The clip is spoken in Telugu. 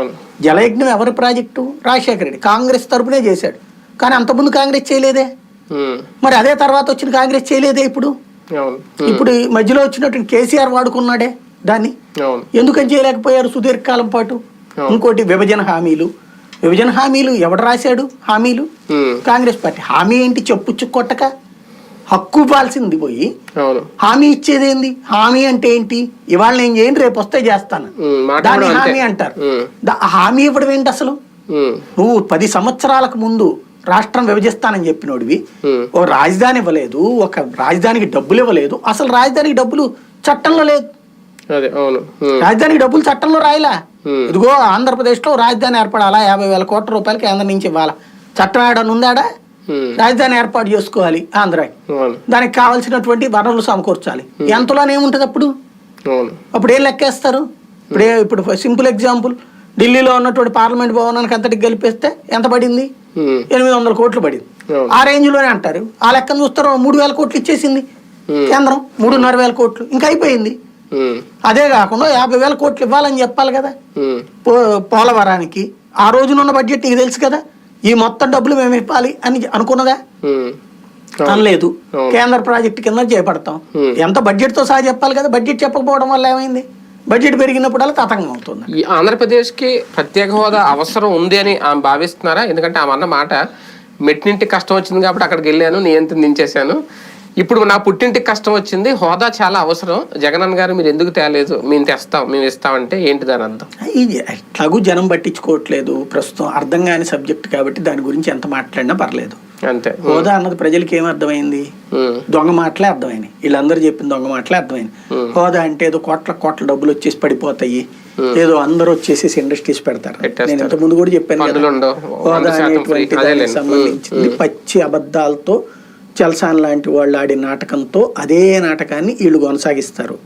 అవును. జలయజ్ఞం ఎవరి ప్రాజెక్టు? రాజశేఖర రెడ్డి. కాంగ్రెస్ తరపునే చేశాడు. కానీ అంతకుముందు కాంగ్రెస్ చేయలేదే. మరి అదే తర్వాత వచ్చిన కాంగ్రెస్ చేయలేదే ఇప్పుడు? ఇప్పుడు ఈ మధ్యలో వచ్చినటువంటి కేసీఆర్ వాడుకున్నాడే దాన్ని. ఎందుకని చేయలేకపోయారు సుదీర్ఘకాలం పాటు? ఇంకోటి విభజన హామీలు. విభజన హామీలు ఎవడు రాశాడు? హామీలు? Congress party. హామీ ఏంటి? చెప్పు కొట్టక. హక్కు ఇవ్వాల్సింది పోయి హామీ ఇచ్చేదేంది? హామీ అంటే ఏంటి? ఇవాళ నేను చేయండి రేపు వస్తే చేస్తాను. దాన్ని. హామీ అంటారు. హామీ ఇవ్వడం ఏంటి అసలు? నువ్వు పది సంవత్సరాలకు ముందు రాష్ట్రం విభజిస్తానని చెప్పినోడివి. ఓ రాజధాని ఇవ్వలేదు ఒక రాజధానికి డబ్బులు ఇవ్వలేదు. అసలు రాజధానికి డబ్బులు చట్టంలో లేదు రాజధానికి డబ్బులు చట్టంలో రాయలా. ఇదిగో ఆంధ్రప్రదేశ్లో రాజధాని ఏర్పడాలా? యాభై వేల కోట్ల రూపాయలు కేంద్రం నుంచి ఇవ్వాలా? చట్టం ఏడని ఉందాడా? ఉమ్, రాజధాని ఏర్పాటు చేసుకోవాలి ఆంధ్రాకి. దానికి కావాల్సినటువంటి వనరులు సమకూర్చాలి. ఎంతలోనే ఏముంటుంది అప్పుడు? అప్పుడు ఏం లెక్కేస్తారు? ఇప్పుడే ఇప్పుడు సింపుల్ ఎగ్జాంపుల్. ఢిల్లీలో ఉన్నటువంటి పార్లమెంట్ భవనానికి అంతటికి గెలిపేస్తే ఎంత పడింది? ఎనిమిది వందల కోట్లు పడింది. ఆ రేంజ్లోనే అంటారు. ఆ లెక్కను చూస్తారు? మూడు వేల కోట్లు ఇచ్చేసింది Hmm. కేంద్రం. మూడున్నర వేల కోట్లు. ఇంకా అయిపోయింది. అదే కాకుండా యాభై వేల కోట్లు ఇవ్వాలని చెప్పాలి కదా. పోలవరానికి. ఆ రోజునున్న బడ్జెట్ నీకు తెలుసు కదా. ఈ మొత్తం డబ్బులు మేము ఇవ్వాలి అని అనుకున్నదా? అనలేదు. కేంద్ర ప్రాజెక్టు కింద చేపడతాం. ఎంత బడ్జెట్తో సహా చెప్పాలి కదా? బడ్జెట్ చెప్పకపోవడం వల్ల ఏమైంది? బడ్జెట్ పెరిగినప్పుడల్లా తతంగం అవుతుంది. ఈ ఆంధ్రప్రదేశ్కి ప్రత్యేక హోదా అవసరం ఉంది అని ఆమె భావిస్తున్నారా? ఎందుకంటే ఆమె అన్న మాట మెట్టింటికి కష్టం వచ్చింది కాబట్టి అక్కడికి వెళ్ళాను నియంత్రణ దించేశాను. ఇప్పుడు నా పుట్టింటికి కష్టం వచ్చింది హోదా చాలా అవసరం. జగనన్న గారు మీరు ఎందుకు తేలేదు? మేము తెస్తాం మేము ఇస్తామంటే ఏంటి దాని అర్థం? ఇది ఎట్లాగూ జనం పట్టించుకోవట్లేదు. ప్రస్తుతం అర్థం కాని సబ్జెక్ట్ కాబట్టి దాని గురించి ఎంత మాట్లాడినా పర్లేదు. అంతే. హోదా అన్నది ప్రజలకి ఏం అర్థమైంది? దొంగ మాటలే అర్థమైనాయి. వీళ్ళందరూ చెప్పిన దొంగ మాటలే అర్థమైంది హోదా అంటే ఏదో కోట్ల కోట్ల డబ్బులు వచ్చేసి పడిపోతాయి. ఏదో అందరూ వచ్చేసి ఇండస్ట్రీస్ పెడతారు. నేను ఇంత ముందు కూడా చెప్పాను. హోదా వంద శాతం అనేటువంటి free. దానికి అదేలేండి. సంబంధించింది పచ్చి అబద్ధాలతో చల్సాన్ లాంటి వాళ్ళు ఆడిన నాటకంతో అదే నాటకాన్ని వీళ్ళు కొనసాగిస్తారు.